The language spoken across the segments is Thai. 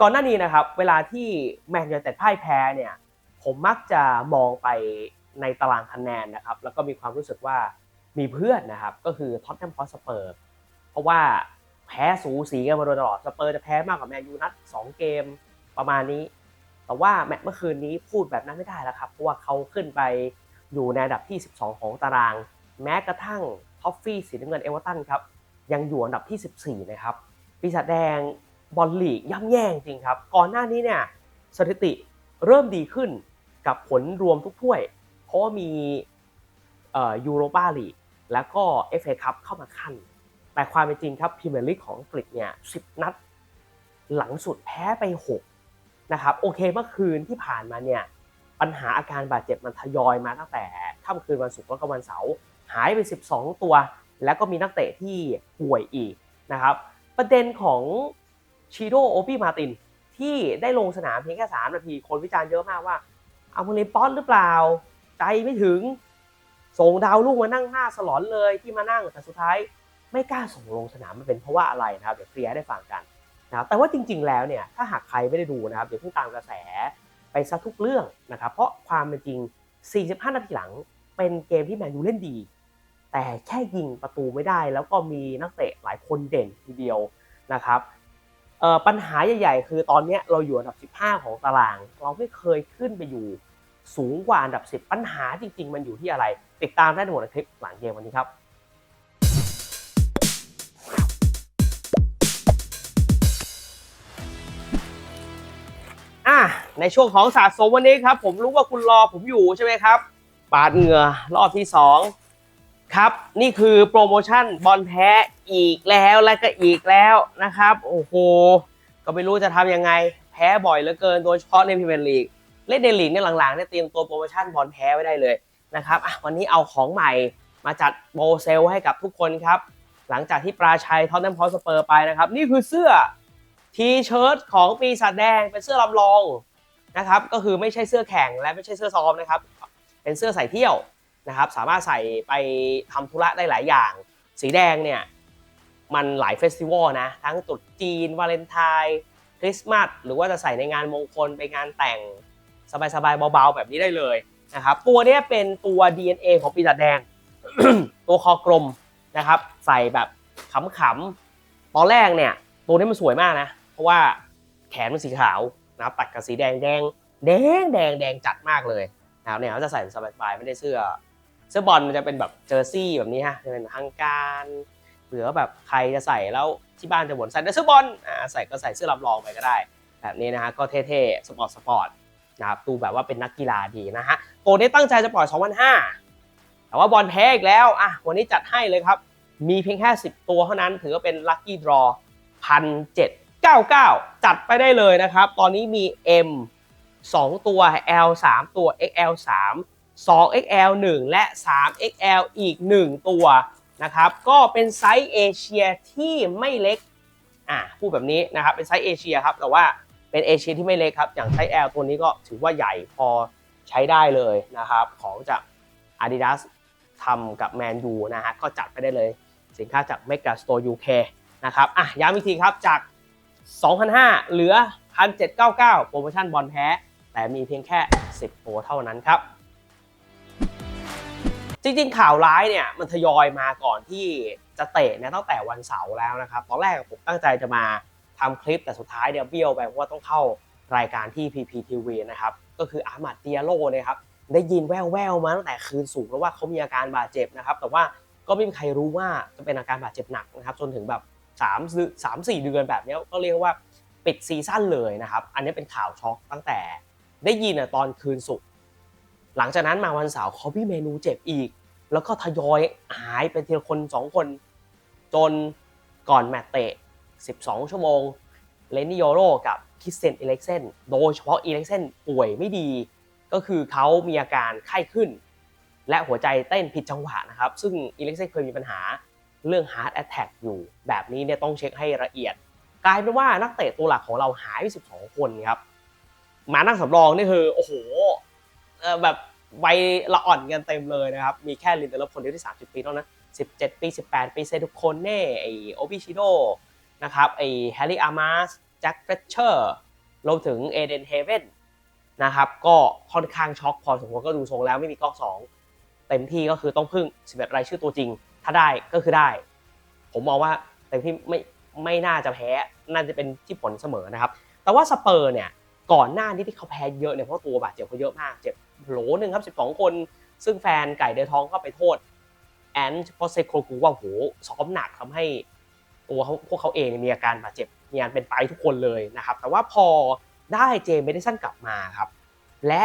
ก่อนหน้านี้นะครับ เวลาที่แมนยูไนเต็ดพ่ายแพ้เนี่ยผมมักจะมองไปในตารางคะแนนนะครับ แล้วก็มีความรู้สึกว่ามีเพื่อนนะครับ ก็คือท็อตแนมพอสเปอร์เพราะว่าแพ้สูสีกันมาโดยตลอดสเปอร์จะแพ้มากกว่าแมนยูนัด2 เกมประมาณนี้ แต่ว่าแมตช์เมื่อคืนนี้พูดแบบนั้นไม่ได้แล้วครับ เพราะว่าเขาขึ้นไปอยู่ในอันดับที่ 12 ของตาราง แม้กระทั่งท็อฟฟี่สีน้ำเงินเอเวอร์ตันครับยังอยู่อันดับที่ 14 นะครับปีศาจแดง บอลลีกย่ำแย่จริงครับ ก่อนหน้านี้เนี่ยสถิติเริ่มดีขึ้นกับผลรวมทุกถ้วย เพราะว่ามียูโรปาลีกแล้วก็เอฟเอคัพเข้ามาขั้น แต่ความเป็นจริงครับพรีเมียร์ลีกของอังกฤษเนี่ย10 นัด หลังสุดแพ้ไป 6 นะครับ โอเคเมื่อคืนที่ผ่านมาเนี่ยปัญหาอาการบาดเจ็บมันทยอยมาตั้งแต่ค่ำคืนวันศุกร์แล้วก็วันเสาร์หายไป 12 ตัว แล้วก็มีนักเตะที่ป่วยอีกนะครับ ประเด็นของ ชิโดโอปี้มาตินที่ได้ลงสนามเพียงแค่3นาที คนวิจารณ์เยอะมากว่า เอามาเลนป๊อตหรือเปล่า ใจไม่ถึง ส่งดาวลูกมานั่งหน้าสลอนเลยที่มานั่งแต่สุดท้ายไม่กล้าส่งลงสนามมันเป็นเพราะว่าอะไรนะครับ เดี๋ยวเคลียร์ได้ฟังกันนะครับแต่ว่าจริง ๆ แล้วเนี่ยถ้าหากใครไม่ได้ดูนะครับเดี๋ยวเพิ่งตามกระแสไปซะทุกเรื่องนะครับเพราะความเป็นจริง 45 นาทีหลังเป็นเกมที่แมนยูเล่นดี แต่แค่ยิงประตูไม่ได้แล้วก็มีนักเตะหลายคนเด่นทีเดียวนะครับ ปัญหาใหญ่ๆ คือตอนนี้เราอยู่อันดับ 15 ของตาราง เราไม่เคยขึ้นไปอยู่สูงกว่าอันดับ 10 ปัญหาจริง ๆ มันอยู่ที่อะไร ติดตามได้ในหมวดคลิปหลังเกมวันนี้ครับอะในช่วงของสะสมวันนี้ครับ ผมรู้ว่าคุณรอผมอยู่ใช่ไหมครับ ปาดเหงื่อรอบที่ 2 ครับนี่คือโปรโมชั่นบอลแพ้อีกแล้วและก็อีกแล้วนะครับ โอ้โห ก็ไม่รู้จะทำยังไงแพ้บ่อยเหลือเกินโดยเฉพาะในพรีเมียร์ลีกเล่นในลีกเนี่ยหลังๆเนี่ยเตรียมตัวโปรโมชั่นบอลแพ้ไว้ได้เลยนะครับอะวันนี้เอาของใหม่มาจัดโบเซลให้กับทุกคนครับ หลังจากที่ปราชัยทอตแนมพอสเปอร์ไปนะครับ นี่คือเสื้อทีเชิ้ตของปีศาจแดงเป็นเสื้อลำลองนะครับ ก็คือไม่ใช่เสื้อแข่งและไม่ใช่เสื้อซ้อมนะครับ เป็นเสื้อใส่เที่ยว นะครับสามารถใส่ไปทำธุระได้หลายอย่าง สีแดงเนี่ยมันหลายเฟสติวัลนะ ทั้งตรุษจีน วาเลนไทน์คริสต์มาสหรือว่าจะใส่ในงานมงคลไปงานแต่งสบายๆเบาๆ แบบนี้ได้เลยนะครับตัวเนี้ยเป็นตัว DNA ของปีศาจแดง ตัวคอกลมนะครับ ใส่แบบขำๆตอนแรกเนี่ย ตัวนี้มันสวยมากนะ เพราะว่าแขนมันสีขาวนะครับตัดกับสีแดงแดงแดงแดงแดงจัดมากเลยนะครับเนี่ยเขาจะใส่สบายๆไม่ได้เสื้อ เสื้อบอลมันจะเป็นแบบเจอร์ซี่แบบนี้ฮะจะเป็นทางการหรือว่าแบบใครจะใส่แล้วที่บ้านจะบ่นใส่เสื้อบอลอ่าใส่ก็ใส่เสื้อลำลองไปก็ได้ แบบนี้นะฮะก็เท่ๆสปอร์ตสปอร์ตนะครับดูแบบว่าเป็นนักกีฬาดีนะฮะตัวนี้ตั้งใจจะปล่อย2005แต่ว่าบอลแพ้อีกแล้วอะวันนี้จัดให้เลยครับ มีเพียงแค่ 10 ตัวเท่านั้นถือว่าเป็นลัคกี้ดรอพันเจ็ดเก้าเก้าจัดไปได้เลยนะครับ ตอนนี้มี M 2 ตัว L 3ตัว XL 3 2 XL 1 และ 3 XL อีก 1 ตัวนะครับ ก็เป็นไซส์เอเชียที่ไม่เล็ก อะพูดแบบนี้นะครับ เป็นไซส์เอเชียครับ แต่ว่าเป็นเอเชียที่ไม่เล็กครับ อย่างไซส์ L ตัวนี้ก็ถือว่าใหญ่พอใช้ได้เลยนะครับ ของจาก Adidas ทำกับ Man U นะฮะ ก็จัดไปได้เลย สินค้าจาก Mega Store UK นะครับ อะย้ำอีกทีครับ จาก 2,500เหลือ 1,799 โปรโมชั่นบอลแพ้แต่มีเพียงแค่ 10ตัวเท่านั้นครับ จริงๆข่าวร้ายเนี่ยมันทยอยมาก่อนที่จะเตะเนี่ยตั้งแต่วันเสาร์แล้วนะครับตอนแรกผมตั้งใจจะมาทำคลิปแต่สุดท้ายเดี๋ยวเบี้ยวไปเพราะว่าต้องเข้ารายการที่ PPTV นะครับก็คืออาร์มาดเดียโลนะครับได้ยินแว่วๆมาตั้งแต่คืนสูงแล้วว่าเขามีอาการบาดเจ็บนะครับแต่ว่าก็ไม่มีใครรู้ว่าจะเป็นอาการบาดเจ็บหนักนะครับจนถึงแบบ3 3 4 เดือนแบบนี้ก็เรียกว่าปิดซีซั่นเลยนะครับ อันนี้เป็นข่าวช็อกตั้งแต่ได้ยินตอนคืนศุกร์ หลังจากนั้นมาวันเสาร์คอบี้เมนูเจ็บอีก แล้วก็ทยอยหายไปทีละคน 2 คน จนก่อนแมตช์เตะ 12 ชั่วโมง เลนนิโยโรกับคิสเซนอิเล็กเซนโดยเฉพาะอิเล็กเซนป่วยไม่ดี ก็คือเขามีอาการไข้ขึ้น และหัวใจเต้นผิดจังหวะนะครับ ซึ่งอิเล็กเซนเคยมีปัญหาเรื่อง Heart Attack อยู่ แบบนี้เนี่ยต้องเช็คให้ละเอียด กลายเป็นว่านักเตะตัวหลักของเราหายไป 12 คนครับ มานั่งสำรองนี่คือ โอ้โห แบบวัยละอ่อนกันเต็มเลยนะครับ มีแค่ลินเดลฟคนเดียวที่ 30 ปีเท่านั้น 17 ปี 18 ปีเซทุกคนเน่ไอโอบิชิโดนะครับไอแฮร์รี่อาร์มาสแจ็คเฟรเชอร์รวมถึงเอเดนเฮเว่นนะครับ ก็ค่อนข้างช็อกพอสมควรก็ดูทรงแล้วไม่มีก๊อกสองเต็มที่ก็คือต้องพึ่ง 11 รายชื่อตัวจริง ถ้าได้ก็คือได้ ผมมองว่าเต็มที่ไม่ไม่น่าจะแพ้ น่าจะเป็นที่ผลเสมอนะครับ แต่ว่าสเปอร์เนี่ย ก่อนหน้านี้ที่เขาแพ้เยอะเนี่ยเพราะตัวบาดเจ็บเขาเยอะมาก เจ็บ โหลหนึ่งครับ 12 คน ซึ่งแฟนไก่เดือทองก็ไปโทษ แอนเพราะเซโครกูว่าโหซ้อมหนักทำให้ตัวพวกเขาเองมีอาการบาดเจ็บมีอาการเป็นไปทุกคนเลยนะครับ แต่ว่าพอได้เจมส์เมดิสันกลับมาครับ และ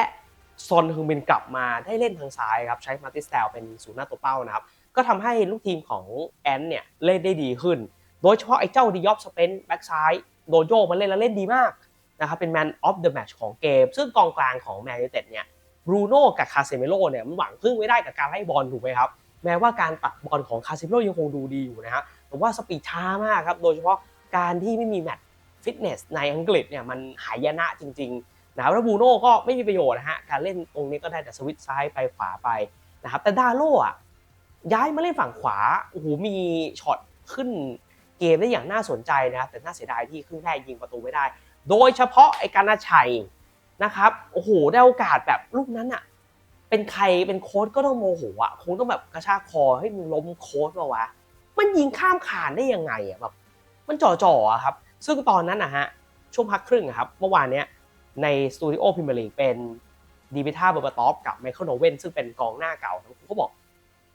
ซอนฮึงมินกลับมาได้เล่นทางซ้ายครับ ใช้มาติสเตลเป็นศูนย์หน้าตัวเป้านะครับ ก็ทำให้ลูกทีมของแอนเนี่ยเล่นได้ดีขึ้น โดยเฉพาะไอ้เจ้าดิยอฟสเปนแบ็กซ้ายโดโยกมาเล่นแล้วเล่นดีมากนะครับเป็นแมนออฟเดอะแมตช์ของเกม ซึ่งกองกลางของแมนยูเต็ดเนี่ย บรูโน่กับคาเซเมโลเนี่ยมันหวังพึ่งไม่ได้กับการไล่บอลถูกไหมครับ แม้ว่าการตัดบอลของคาเซเมโลยังคงดูดีอยู่นะฮะแต่ว่าสปีดช้ามากครับ โดยเฉพาะการที่ไม่มีแมตช์ฟิตเนสในอังกฤษเนี่ยมันหายนะจริงๆนะแล้วบรูโน่ก็ไม่มีประโยชน์นะฮะการเล่นตรงนี้ก็ได้แต่สวิตช์ซ้ายไปขวาไปนะครับแต่ดาโล่อะย้ายมาเล่นฝั่งขวาโอ้โหมีช็อตขึ้นเกมได้อย่างน่าสนใจนะครับแต่น่าเสียดายที่ครึ่งแรกยิงประตูไม่ได้ โดยเฉพาะไอ้การนาชัย นะครับโอ้โหได้โอกาสแบบลูกนั้นอะเป็นใครเป็นโค้ชก็ต้องโมโหอะคงต้องแบบกระชากคอให้มึงล้มโค้ชมาวะมันยิงข้ามขานได้ยังไงอะแบบมันจ่อๆอะครับ ซึ่งตอนนั้นนะฮะช่วงพักครึ่งครับเมื่อวานเนี้ยในสตูดิโอพรีเมียร์ลีกเป็นดีบิท่าเบอร์บาตอฟกับไมเคิลโนเวนซึ่งเป็นกองหน้าเก่าทั้งคู่เขาบอก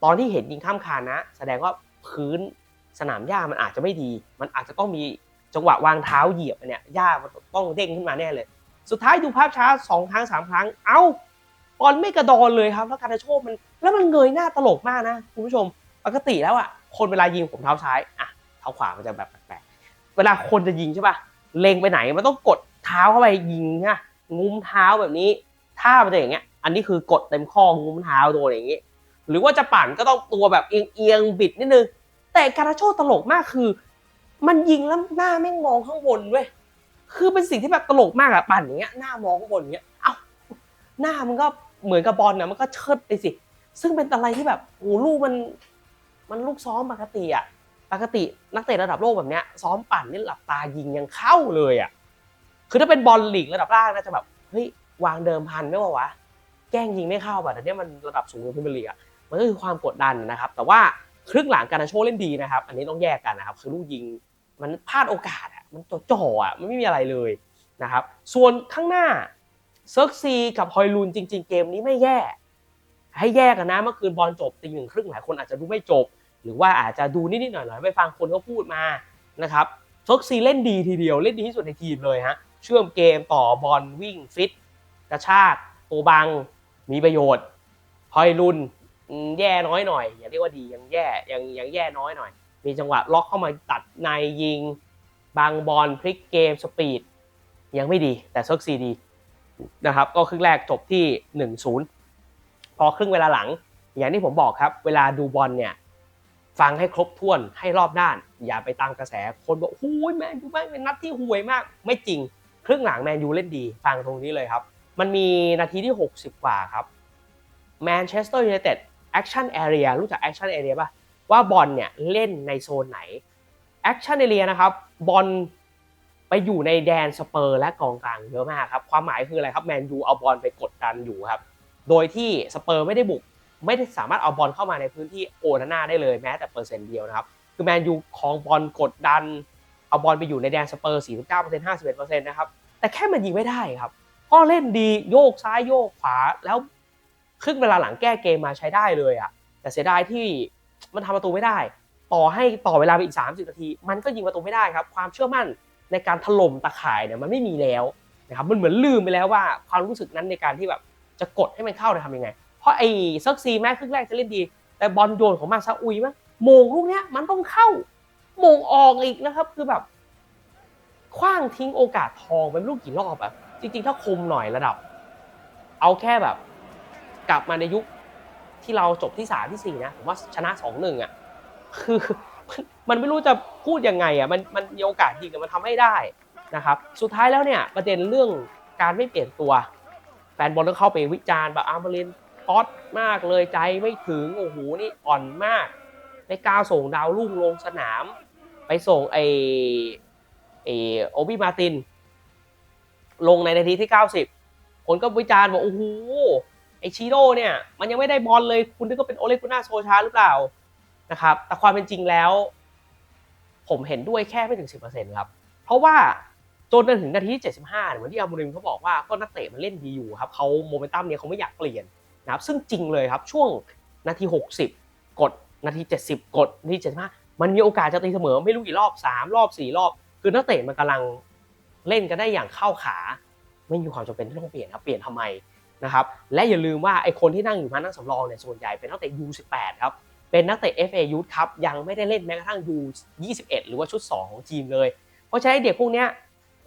ตอนที่เห็นยิงข้ามคานนะ แสดงว่าพื้นสนามหญ้ามันอาจจะไม่ดี มันอาจจะต้องมีจังหวะวางเท้าเหยียบเนี่ยหญ้ามันต้องเด้งขึ้นมาแน่เลย สุดท้ายดูภาพช้าสองครั้งสามครั้ง เอ้าบอลไม่กระดอนเลยครับ แล้วการโชคมัน แล้วมันเงยหน้าตลกมากนะคุณผู้ชม ปกติแล้วอะคนเวลายิงผมเท้าซ้ายอะเท้าขวามันจะแบบแปลกๆเวลาคนจะยิงใช่ป่ะเล็งไปไหนมันต้องกดเท้าเข้าไปยิงนะงุ้มเท้าแบบนี้ถ้ามันจะอย่างเงี้ย อันนี้คือกดเต็มข้องุ้มเท้าโดนอย่างงี้ หรือว่าจะปั่นก็ต้องตัวแบบเอียงๆบิดนิดนึงแต่การโชคตลกมากคือ มันยิงแล้วหน้าแม่งมองข้างบนเว้ย คือเป็นสิ่งที่แบบตลกมากอะปั่นอย่างเงี้ยหน้ามองข้างบนอย่างเงี้ยเอ้าหน้ามันก็เหมือนกับบอลนะมันก็เชิดไปสิ ซึ่งเป็นอะไรที่แบบโอ้ลูกมันมันลูกซ้อมปกติอะปกตินักเตะระดับโลกแบบเนี้ยซ้อมปั่นนี่หลับตายิงยังเข้าเลยอะคือถ้าเป็นบอลลีกระดับล่างน่าจะแบบเฮ้ยวางเดิมพันไม่ว่าวะแกล้งยิงไม่เข้าแบบแต่เนี้ยมันระดับสูงของพรีเมียร์ลีกอะมันก็คือความกดดันนะครับ แต่ว่าครึ่งหลังการนาโชเล่นดีนะครับ อันนี้ต้องแยกกันนะครับ คือลูกยิงมันพลาดโอกาสอะ มันจ่อๆอะมันไม่มีอะไรเลยนะครับส่วนข้างหน้าเซิร์กซีกับฮอยลูนจริง ๆ เกมนี้ไม่แย่ ให้แยกกันนะเมื่อคืนบอลจบตีหนึ่งครึ่งหลายคนอาจจะดูไม่จบ หรือว่าอาจจะดูนิดๆหน่อยๆไปฟังคนเขาพูดมานะครับเซิร์กซีเล่นดีทีเดียวเล่นดีที่สุดในทีมเลยฮะเชื่อมเกมต่อบอลวิ่งฟิตกระชากตัวบังมีประโยชน์ฮอยลุนแย่น้อยหน่อยอย่าเรียกว่าดียังแย่ยังยังแย่น้อยหน่อย มีจังหวะล็อกเข้ามาตัดในยิง บางบอลพลิกเกมสปีดยังไม่ดีแต่เซิร์กซีดีนะครับก็ครึ่งแรกจบที่ 1-0 พอครึ่งเวลาหลัง อย่างที่ผมบอกครับ เวลาดูบอลเนี่ยฟังให้ครบถ้วนให้รอบด้าน อย่าไปตามกระแสคนบอกโอ้ยแมนยูแม่งเป็นนัดที่ห่วยมาก ไม่จริง ครึ่งหลังแมนยูเล่นดี ฟังตรงนี้เลยครับ มันมีนาทีที่ 60 กว่าครับแมนเชสเตอร์ยูไนเต็ดแอคชั่นแอเรียรู้จักแอคชั่นแอเรียป่ะว่าบอลเนี่ยเล่นในโซนไหน แอคชั่นแอเรียนะครับบอลไปอยู่ในแดนสเปอร์และกองกลางเยอะมากครับความหมายคืออะไรครับแมนยูเอาบอลไปกดดันอยู่ครับโดยที่สเปอร์ไม่ได้บุก ไม่ได้สามารถเอาบอลเข้ามาในพื้นที่โอนาน่าได้เลยแม้แต่เปอร์เซ็นต์เดียวนะครับคือแมนยูคองบอลกดดัน เอาบอลไปอยู่ในแดนสเปอร์49% 51%นะครับแต่แค่มันยิงไม่ได้ครับก็เล่นดีโยกซ้ายโยกขวาแล้วครึ่งเวลาหลังแก้เกมมาใช้ได้เลยอะแต่เสียดายที่มันทำประตูไม่ได้ ต่อให้ต่อเวลาไปอีก 30 นาที มันก็ยิงประตูไม่ได้ครับ ความเชื่อมั่นในการถล่มตะข่ายเนี่ยมันไม่มีแล้วนะครับมันเหมือนลืมไปแล้วว่าความรู้สึกนั้นในการที่แบบจะกดให้มันเข้าเนี่ยทำยังไง เพราะไอ้เซิร์กซีแม้ครึ่งแรกจะเล่นดี แต่บอลโยนของมาซาอุยมั้งโมงลูกเนี้ยมันต้องเข้าโมงออกอีกนะครับ คือแบบคว้างทิ้งโอกาสทองไปไม่รู้กี่รอบอะจริง ๆ ถ้าคมหน่อยระดับ เอาแค่แบบ กลับมาในยุคที่เราจบที่สามที่สี่นะผมว่าชนะสองหนึ่งอะ คือมันไม่รู้จะพูดยังไงอะมันมันมีโอกาสยิงแต่มันทำให้ได้นะครับ สุดท้ายแล้วเนี่ยประเด็นเรื่องการไม่เปลี่ยนตัว แฟนบอลต้องเข้าไปวิจารณ์แบบอาร์มารินป๊อตมากเลยใจไม่ถึงโอ้โหนี่อ่อนมากไม่กล้าส่งดาวรุ่งลงสนาม ไปส่งไอไอโอบิมาติน ลงในนาทีที่ 90 คนก็วิจารณ์บอกโอ้โหไอชิโร่เนี่ย มันยังไม่ได้บอลเลยคุณนึกว่าเป็นโอเลกุน่าโซชาหรือเปล่า นะครับ แต่ความเป็นจริงแล้ว ผมเห็นด้วยแค่ไม่ถึง 10%ครับ เพราะว่าจนถึงนาทีที่75เนี่ยเหมือนที่อามูริมเขาบอกว่าก็นักเตะมันเล่นดีอยู่ครับเขาโมเมนตัมเนี่ยเขาไม่อยากเปลี่ยนนะครับซึ่งจริงเลยครับช่วงนาที 60 กดนาที 70 กดนาที 75 มันมีโอกาสจะตีเสมอไม่รู้กี่รอบ 3 รอบ 4 รอบ คือนักเตะมันกำลังเล่นกันได้อย่างเข้าขา ไม่มีความจำเป็นที่ต้องเปลี่ยนครับเปลี่ยนทำไมนะครับและอย่าลืมว่าไอคนที่นั่งอยู่มานั่งสำรองเนี่ยส่วนใหญ่เป็นนักเตะ U18 ครับ เป็นนักเตะ FA Youth ครับยังไม่ได้เล่นแม้กระทั่ง U21 หรือว่าชุด 2 ของทีมเลย เพราะฉะนั้นเด็กพวกนี้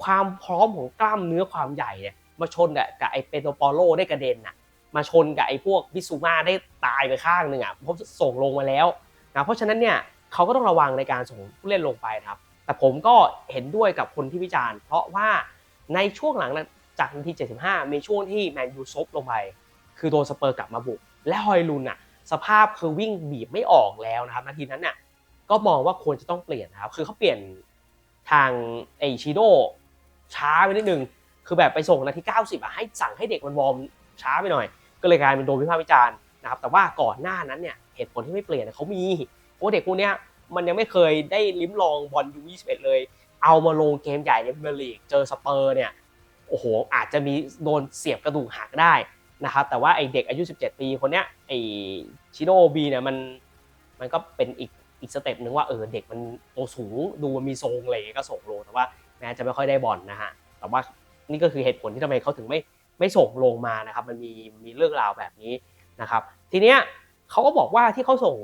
ความพร้อมของกล้ามเนื้อความใหญ่เนี่ยมาชนกับไอเปโตปอโลได้กระเด็นน่ะมาชนกับไอพวกบิซูมาได้ตายไปข้างหนึ่งอะเพราะส่งลงมาแล้วนะเพราะฉะนั้นเนี่ยเขาก็ต้องระวังในการส่งผู้เล่นลงไปครับ แต่ผมก็เห็นด้วยกับคนที่วิจารณ์ เพราะว่าในช่วงหลังจากนาที 75 มีช่วงที่แมนยูซบลงไป คือโดนสเปอร์กลับมาบุก และฮอยลุนอะ สภาพคือวิ่งบีบไม่ออกแล้วนะครับนาทีนั้นเนี่ยก็มองว่าควรจะต้องเปลี่ยนนะครับ คือเขาเปลี่ยนทางไอชิโดช้าไปนิดนึง คือแบบไปส่งนาที 90อะให้สั่งให้เด็กมันวอร์มช้าไปหน่อย ก็เลยกลายเป็นโดนวิพากษ์วิจารณ์นะครับ แต่ว่าก่อนหน้านั้นเนี่ยเหตุผลที่ไม่เปลี่ยนเขามีเพราะเด็กพวกเนี้ยมันยังไม่เคยได้ลิ้มลองบอลยู21เลย เอามาลงเกมใหญ่ในพรีเมียร์ลีกเจอสเปอร์เนี่ยโอ้โหอาจจะมีโดนเสียบกระดูกหักได้ นะครับแต่ว่าไอเด็กอายุ 17 ปีคนเนี้ยไอชิโนบีเนี่ยมันมันก็เป็นอีกอีกสเต็ปหนึ่งว่าเออเด็กมันโตวสูงดูมันมีทรงอะไรอย่างเงี้ยก็ส่งลงแต่ว่าแม้จะไม่ค่อยได้บอลนะฮะแต่ว่านี่ก็คือเหตุผลที่ทำไมเขาถึงไม่ไม่ส่งลงมานะครับ มันมีมีเรื่องราวแบบนี้นะครับ ทีเนี้ย เขาก็บอกว่าที่เขาส่ง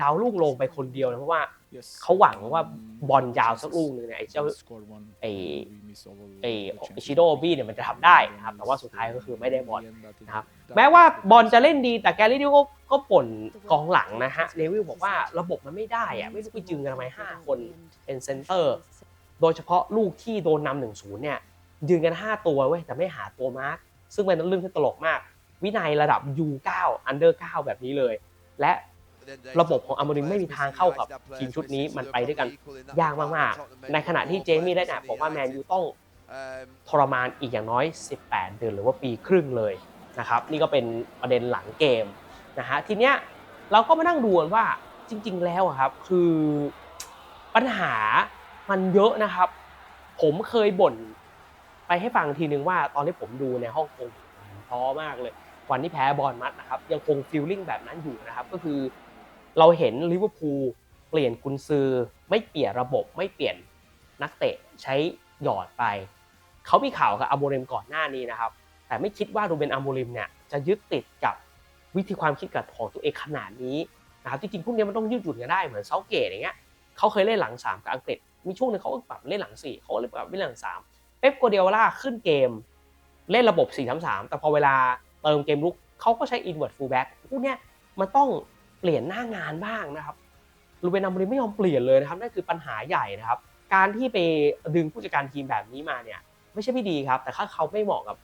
ดาวลูกลงไปคนเดียวนะเพราะว่าเขาหวังว่าบอลยาวสักลูกหนึ่งเนี่ยไอ้เจ้าไอ้ไอ้ไอ้ชิโดบี้เนี่ยมันจะทำได้นะครับแต่ว่าสุดท้ายก็คือไม่ได้บอลนะครับแม้ว่าบอลจะเล่นดีแต่แกรี่นิวก็ก็ป่นกองหลังนะฮะเนวิลบอกว่าระบบมันไม่ได้อะไม่รู้ไปจึงกันทำไมห้าคนเป็นเซนเตอร์ โดยเฉพาะลูกที่โดนนำหนึ่งศูนย์เนี่ยยืนกัน 5 ตัวเว้ยแต่ไม่หาตัวมาร์คซึ่งเป็นเรื่องที่ตลกมาก วินัยระดับ U9 Under 9แบบนี้เลย และระบบของอ m มรินไม่มีทางเข้ากับทีมชุดนี้มันไปด้วยกันยากมากๆ ในขณะที่เจมี่ได้นะบอกว่าแมนยูต้องทรมานอีกอย่างน้อย 18 เดือนหรือว่าปีครึ่งเลยนะครับ นี่ก็เป็นประเด็นหลังเกมนะฮะทีเนี้ยเราก็มานั่งดูกันว่าจริง ๆ แล้วอะครับคือปัญหามันเยอะนะครับ ผมเคยบ่นไปให้ฟังทีนึงว่าตอนที่ผมดูในฮ่องกงท้อมากเลย วันที่แพ้บอลมัดนะครับยังคงฟีลลิ่งแบบนั้นอยู่นะครับก็คือเราเห็นลิเวอร์พูลเปลี่ยนกุนซือ ไม่เปลี่ยนระบบไม่เปลี่ยนนักเตะใช้หยอดไป เขามีข่าวกับอาโมเรมก่อนหน้านี้นะครับ แต่ไม่คิดว่ารูเบนอาโมเรมเนี่ยจะยึดติดกับวิธีความคิดกับของตัวเองขนาดนี้นะครับจริงๆพวกนี้มันต้องยืดหยุ่นกันได้เหมือนเซาเกตอย่างเงี้ยเขาเคยเล่นหลังสามกับอังกฤษมีช่วงหนึงเขาก็ปรับเล่นหลังสี่เขาก็เล่นปรับเล่นหลังสามเป๊ปโกเดล่าขึ้นเกม เล่นระบบ4-3-3แต่พอเวลา เติมเกมลุกเขาก็ใช้ inward fullback พวกเนี้ยมันต้องเปลี่ยนหน้างานบ้างนะครับลูเบนอามูริไม่ยอมเปลี่ยนเลยนะครับนั่นคือปัญหาใหญ่นะครับ การที่ไปดึงผู้จัดการทีมแบบนี้มาเนี่ย ไม่ใช่ไม่ดีครับ แต่ถ้าเขาไม่เหมาะกับ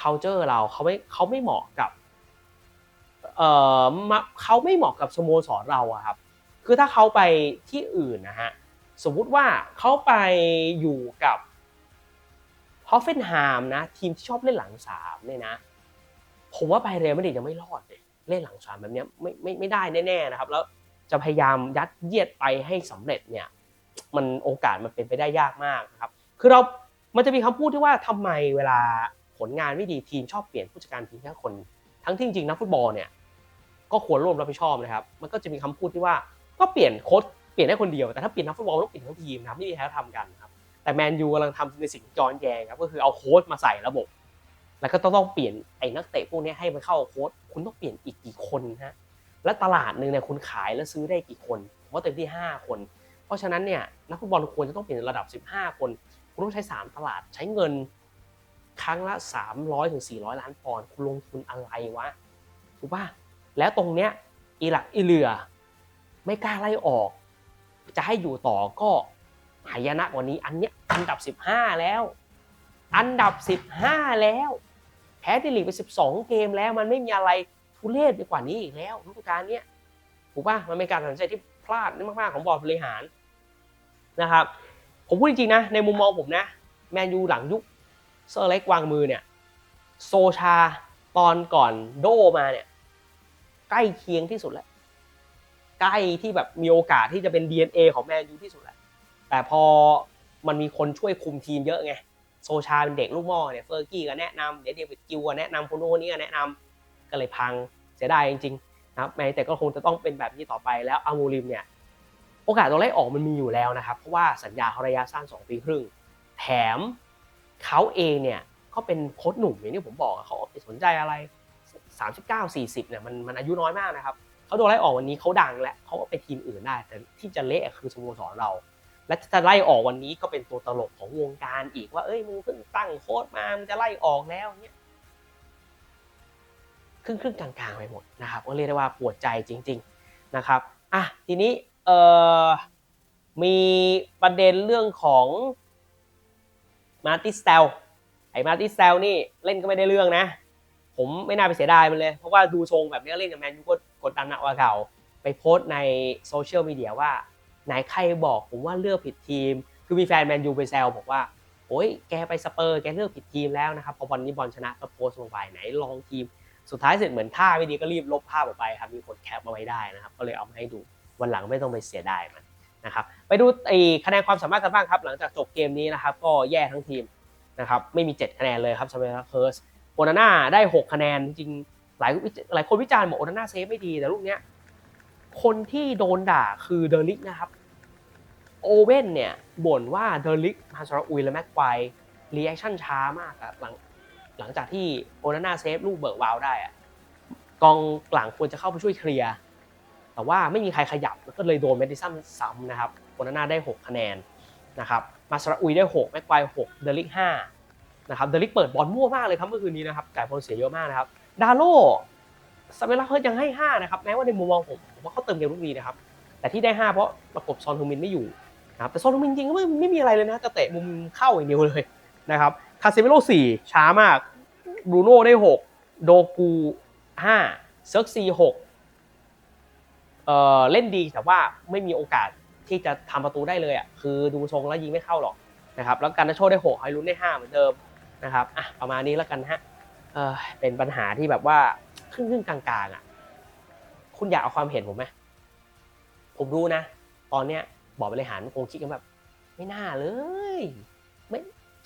culture เราเขาไม่เขาไม่เหมาะกับเออมาเขาไม่เหมาะกับสโมสรเราอะครับ คือถ้าเขาไปที่อื่นนะฮะสมมุติว่าเขาไปอยู่กับฮอฟเฟนไฮามนะทีมที่ชอบเล่นหลังสามเนี่ยนะ ผมว่าไปเรอัลมาดริดยังไม่รอดเลยเล่นหลังสามแบบนี้ไม่ไม่ไม่ได้แน่ๆนะครับ แล้วจะพยายามยัดเยียดไปให้สำเร็จเนี่ยมันโอกาสมันเป็นไปได้ยากมากนะครับ คือเรา มันจะมีคำพูดที่ว่าทำไมเวลาผลงานไม่ดีทีมชอบเปลี่ยนผู้จัดการทีมแค่คน ทั้งที่จริงๆนักฟุตบอลเนี่ยก็ควรร่วมรับผิดชอบนะครับ มันก็จะมีคำพูดที่ว่าก็เปลี่ยนโค้ชเปลี่ยนได้คนเดียว แต่ถ้าเปลี่ยนนักฟุตบอลต้องเปลี่ยนทั้งทีมนะครับนี่ที่แท้ทำกันครับ แต่แมนยูกำลังทำในสิ่งย้อนแย้งครับ ก็คือเอาโค้ชมาใส่ระบบ แล้วก็ต้องต้องเปลี่ยนไอ้นักเตะพวกนี้ให้มันเข้าโค้ชคุณต้องเปลี่ยนอีกกี่คนฮะและตลาดหนึ่งเนี่ยคุณขายแล้วซื้อได้กี่คนผมว่าเต็มที่ 5 คน เพราะฉะนั้นเนี่ยนักฟุตบอลควรจะต้องเปลี่ยนระดับ 15 คน คุณต้องใช้ 3 ตลาดใช้เงินครั้งละ 300ถึง400 ล้านปอนด์คุณลงทุนอะไรวะถูกป่ะแล้วตรงเนี้ยอีหลักอีเหลือ ไม่กล้าไล่ออก จะให้อยู่ต่อก็หายนะกว่านี้อันเนี้ยอันดับ 15 แล้ว อันดับ 15 แล้ว แพ้ที่ลีกไป 12 เกมแล้วมันไม่มีอะไรทุเรศไปกว่านี้อีกแล้วฤดูกาลเนี้ยถูกป่ะมันเป็นการตัดสินใจที่พลาดมากๆของบอร์ดบริหารนะครับ ผมพูดจริงๆนะในมุมมองผมนะแมนยูหลังยุคเซอร์เล็กวางมือเนี่ยโซชาตอนก่อนโดมาเนี่ยใกล้เคียงที่สุดแล้ว ใกล้ที่แบบมีโอกาสที่จะเป็น DNA ของแมนยูที่สุดแล้ว แต่พอมันมีคนช่วยคุมทีมเยอะไง โซชาเป็นเด็กลูกม้อเนี่ยเฟอร์กี้ก็แนะนำเดี๋ยวเดวิดกิวก็แนะนำคนโน้นคนนี้ก็แนะนำก็เลยพังเสียดายจริงๆนะครับแม้แต่ก็คงจะต้องเป็นแบบนี้ต่อไปแล้วอามูริมเนี่ยโอกาสตัวไล่ออกมันมีอยู่แล้วนะครับเพราะว่าสัญญาเขาระยะสั้น2ปีครึ่ง แถมเขาเองเนี่ยก็เป็นโค้ชหนุ่มอย่างที่ผมบอกเขาไม่สนใจอะไร 39 40เนี่ยมันมันอายุน้อยมากนะครับเขาโดนไล่ออกวันนี้เขาดังแล้วเขาก็ไปทีมอื่นได้ แต่ที่จะเละคือสโมสรเรา และจะไล่ออกวันนี้ก็เป็นตัวตลกของวงการอีกว่าเอ้ยมึงเพิ่งตั้งโค้ชมามึงจะไล่ออกแล้วเนี่ยครึ่งครึ่งกลางๆไปหมดนะครับก็เรียกได้ว่าปวดใจจริง ๆนะครับอะทีนี้เอ่อมีประเด็นเรื่องของมาติสเตลไอ้มาติสเตลนี่เล่นก็ไม่ได้เรื่องนะ ผมไม่น่าไปเสียดายมันเลย เพราะว่าดูทรงแบบนี้เล่นกับแมนยูก็กดดันหนักกว่าเก่า ไปโพสต์ในโซเชียลมีเดียว่า ไหนใครบอกผมว่าเลือกผิดทีม คือมีแฟนแมนยูไปแซวบอกว่าโอ้ยแกไปสเปอร์แกเลือกผิดทีมแล้วนะครับพอบอลนี้บอลชนะก็โพสต์ลงไปไหนลองทีม สุดท้ายเสร็จเหมือนท่าไม่ดีก็รีบลบภาพออกไปครับมีคนแคปมาไว้ได้นะครับก็เลยเอามาให้ดูวันหลังไม่ต้องไปเสียดายมันนะครับไปดูไอ้คะแนนความสามารถกันบ้างครับหลังจากจบเกมนี้นะครับก็แย่ทั้งทีมนะครับไม่มี 7 คะแนนเลยครับสำหรับเคิร์สโอนาน่าได้ 6 คะแนนจริงๆหลายหลายคนวิจารณ์บอกโอนาน่าเซฟไม่ดีแต่ลูกเนี้ย คนที่โดนด่าคือเดลิกนะครับ โอเว่นเนี่ยบ่นว่าเดลิกมาซาราอุยและแม็กไกวรีแอคชั่นช้ามากอะหลังหลังจากที่โอนาน่าเซฟลูกเบิร์กวาวได้อะกองหลังควรจะเข้าไปช่วยเคลียร์แต่ว่าไม่มีใครขยับแล้วก็เลยโดนเมดิสันซ้ำนะครับโอนาน่าได้ 6 คะแนนนะครับมาซาราอุยได้ 6 แม็กไกว6เดลิก5นะครับเดลิกเปิดบอลมั่วมากเลยครับเมื่อคืนนี้นะครับจ่บอลเสียเยอะมากนะครับดาโลสเปนลาเฮิร์ตยังให้ 5 นะครับ แม้ว่าในมุมมองผม ผมว่าเขาเติมเกมลูกนี้นะครับ แต่ที่ได้5เพราะประกบซอนทูมินไม่อยู่นะครับแต่ซอนทูมินจริงก็ไม่ไม่มีอะไรเลยนะจะเตะมุมเข้าอย่างเดียวเลยนะครับคาเซมิโร่4ช้ามากบรูโน่ได้ 6 โดกู5เซิร์กซี6เอ่อเล่นดีแต่ว่าไม่มีโอกาสที่จะทำประตูได้เลยอะคือดูทรงแล้วยิงไม่เข้าหรอกนะครับแล้วการนาโชได้ 6ไฮรุนได้ 5 เหมือนเดิมนะครับอะประมาณนี้แล้วกันฮะเออเป็นปัญหาที่แบบว่าครึ่งๆกลางๆอะ คุณอยากเอาความเห็นผมไหมผมรู้นะ ตอนเนี้ยบอกบริหารคงคิดกันแบบ ไม่น่าเลย ไม่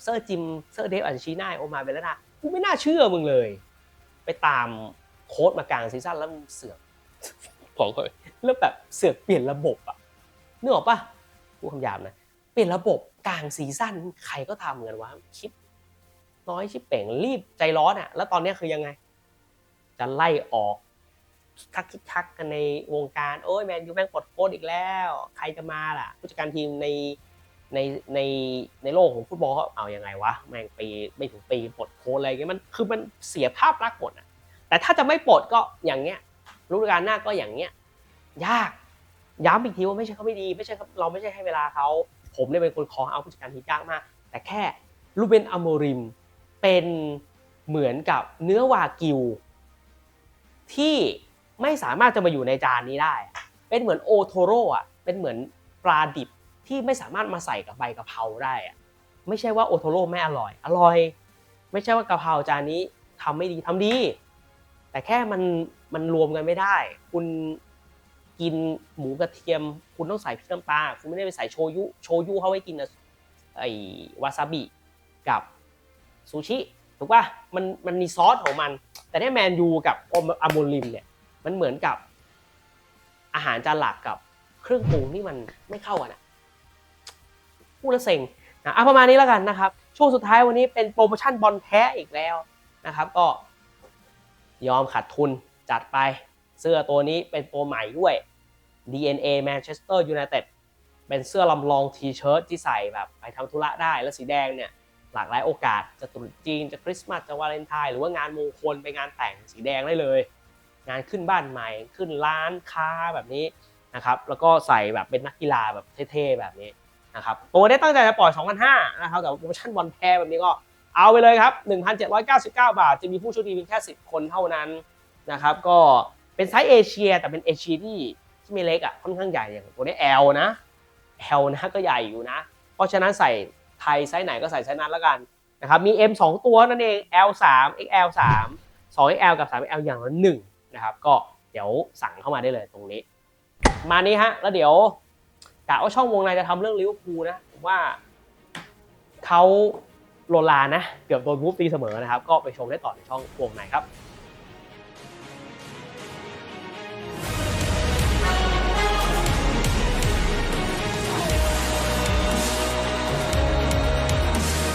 เซอร์จิมเซอร์เดฟอันชีน่าโอมาเบลนากูไม่น่าเชื่อมึงเลย ไปตามโค้ดมากลางซีซั่นแล้วมึงเสือกบอกเลยแล้วแบบเสือกเปลี่ยนระบบอะนึกออกปะพูดคำหยาบนะเปลี่ยนระบบกลางซีซั่นใครก็ทำกันวะคิด น้อยชิบเป่งรีบใจร้อนอะแล้วตอนเนี้ยคือยังไง จะไล่ออก คักคิกคักกันในวงการโอ้ยแมนยูแม่งปลดโค้ดอีกแล้ว ใครจะมาล่ะ ผู้จัดการทีมในในในในโลกของฟุตบอลเขาเอายังไงวะแม่งปีไม่ถึงปีปลดโค้ดอะไรเงี้ยมันคือมันเสียภาพลักษณ์หมดอะแต่ถ้าจะไม่ปลดก็อย่างเงี้ยฤดูกาลหน้าก็อย่างเงี้ยยากย้ำอีกทีว่าไม่ใช่เขาไม่ดี ไม่ใช่เราไม่ใช่ให้เวลาเขาผมเนี่ยเป็นคนคอเอาผู้จัดการทีมยากมาก แต่แค่ลูเบนอโมริมเป็นเหมือนกับเนื้อวากิวที่ ไม่สามารถจะมาอยู่ในจานนี้ได้ เป็นเหมือนโอโทโร่อะเป็นเหมือนปลาดิบที่ไม่สามารถมาใส่กับใบกะเพราได้อะไม่ใช่ว่าโอโทโร่ไม่อร่อย อร่อย ไม่ใช่ว่ากะเพราจานนี้ทำไม่ดีทำดี แต่แค่มันมันรวมกันไม่ได้ คุณกินหมูกระเทียม คุณต้องใส่พริกน้ำปลาคุณไม่ได้ไปใส่โชยุโชยุเขาไว้กินนะไอวาซาบิกับซูชิถูกป่ะมันมันมีซอสของมัน แต่เนี่ยแมนยูกับอาโมลิมเนี่ย มันเหมือนกับอาหารจานหลักกับเครื่องปรุงที่มันไม่เข้ากันอะพูดแล้วเซ็งนะอะประมาณนี้แล้วกันนะครับ ช่วงสุดท้ายวันนี้เป็นโปรโมชั่นบอลแท้อีกแล้วนะครับ ก็ยอมขาดทุนจัดไปเสื้อตัวนี้เป็นตัวใหม่ด้วย DNA Manchester United เป็นเสื้อลำลองทีเชิร์ตที่ใส่แบบไปทำธุระได้แล้วสีแดงเนี่ยหลากหลายโอกาสจะตรุษจีนจะคริสต์มาสจะวาเลนไทน์หรือว่างานมงคลไปงานแต่งสีแดงได้เลย งานขึ้นบ้านใหม่ ขึ้นร้านค้าแบบนี้นะครับแล้วก็ใส่แบบเป็นนักกีฬาแบบเท่ๆแบบนี้นะครับโปรได้ตั้งใจจะปล่อย 2,500นะครับแต่โปรโมชั่นบอลแพรแบบนี้ก็เอาไปเลยครับ 1,799 บาท จะมีผู้โชคดีเพียงแค่ 10 คนเท่านั้นนะครับก็เป็นไซส์เอเชีย แต่เป็นเอเชียที่ที่ไม่เล็กอะค่อนข้างใหญ่อย่างตัวนี้ L นะ L นะก็ใหญ่อยู่นะ เพราะฉะนั้นใส่ไทยไซส์ไหนก็ใส่ไซส์นั้นแล้วกันนะครับมี M 2 ตัวนั่นเอง L 3 XL 3 2 XL กับ3 XL อย่างละห นะครับ ก็เดี๋ยวสั่งเข้ามาได้เลยตรงนี้ มานี้ฮะ แล้วเดี๋ยวกะว่าช่องวงในจะทำเรื่องลิเวอร์พูลนะผมว่าเขาโลลานะ เกือบโดนมูฟตีเสมอนะครับ ก็ไปชมได้ต่อในช่องวงในครับ